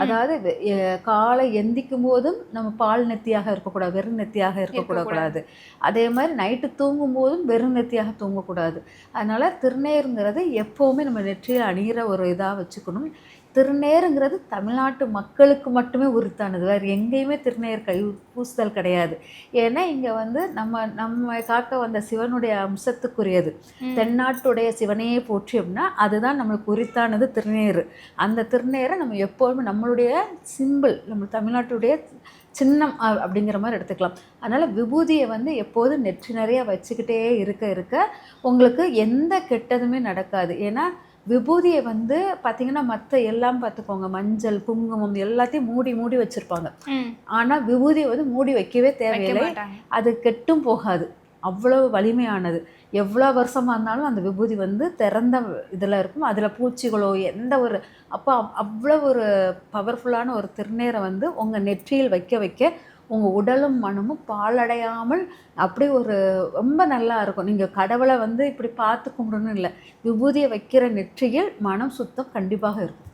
அதாவது காலை எந்திக்கும் போதும் நம்ம பால் நெத்தியாக இருக்கக்கூடாது வெறும் நெத்தியாக இருக்கக்கூடாது. அதே மாதிரி நைட்டு தூங்கும் போதும் வெறும் நெத்தியாக தூங்கக்கூடாது. அதனால திருநேருங்கிறது எப்போவுமே நம்ம நெற்றியில் அணிகிற ஒரு இதாக வச்சுக்கணும். திருநேருங்கிறது தமிழ்நாட்டு மக்களுக்கு மட்டுமே உரித்தானது. வேறு எங்கேயுமே திருநேர் கை பூசுதல் கிடையாது. ஏன்னா இங்கே வந்து நம்ம நம்ம காக்க வந்த சிவனுடைய அம்சத்துக்குரியது. தென்னாட்டுடைய சிவனையே போற்றி அப்படின்னா அதுதான் நம்மளுக்கு உரித்தானது திருநேறு அந்த திருநேரை நம்ம எப்போதுமே நம்மளுடைய சிம்பிள் நம்ம தமிழ்நாட்டுடைய சின்னம் அப்படிங்கிற மாதிரி எடுத்துக்கலாம். அதனால் விபூதியை வந்து எப்போதும் நெற்றி நிறைய வச்சுக்கிட்டே இருக்க இருக்க உங்களுக்கு எந்த கெட்டதுமே நடக்காது. ஏன்னா விபூதியை வந்து பார்த்தீங்கன்னா மற்ற எல்லாம் பார்த்துக்கோங்க மஞ்சள் குங்குமம் எல்லாத்தையும் மூடி மூடி வச்சுருப்பாங்க. ஆனால் விபூதியை வந்து மூடி வைக்கவே வைக்க தேவையில்லை அது கெட்டும் போகாது. அவ்வளவு வலிமையானது. எவ்வளோ வருஷமாக இருந்தாலும் அந்த விபூதி வந்து திறந்த இதில் இருக்கும். அதில் பூச்சிகளோ எந்த ஒரு அப்போ அவ்வளோ ஒரு பவர்ஃபுல்லான ஒரு திருநீரை வந்து உங்கள் நெற்றியில் வைக்க வைக்க உங்கள் உடலும் மனமும் பாலடையாமல் அப்படி ஒரு ரொம்ப நல்லா இருக்கும். நீங்கள் கடவுளை வந்து இப்படி பார்த்து கும்பிடணும் இல்லை. விபூதியை வைக்கிற நெற்றியில் மனம் சுத்தம் கண்டிப்பாக இருக்கும்.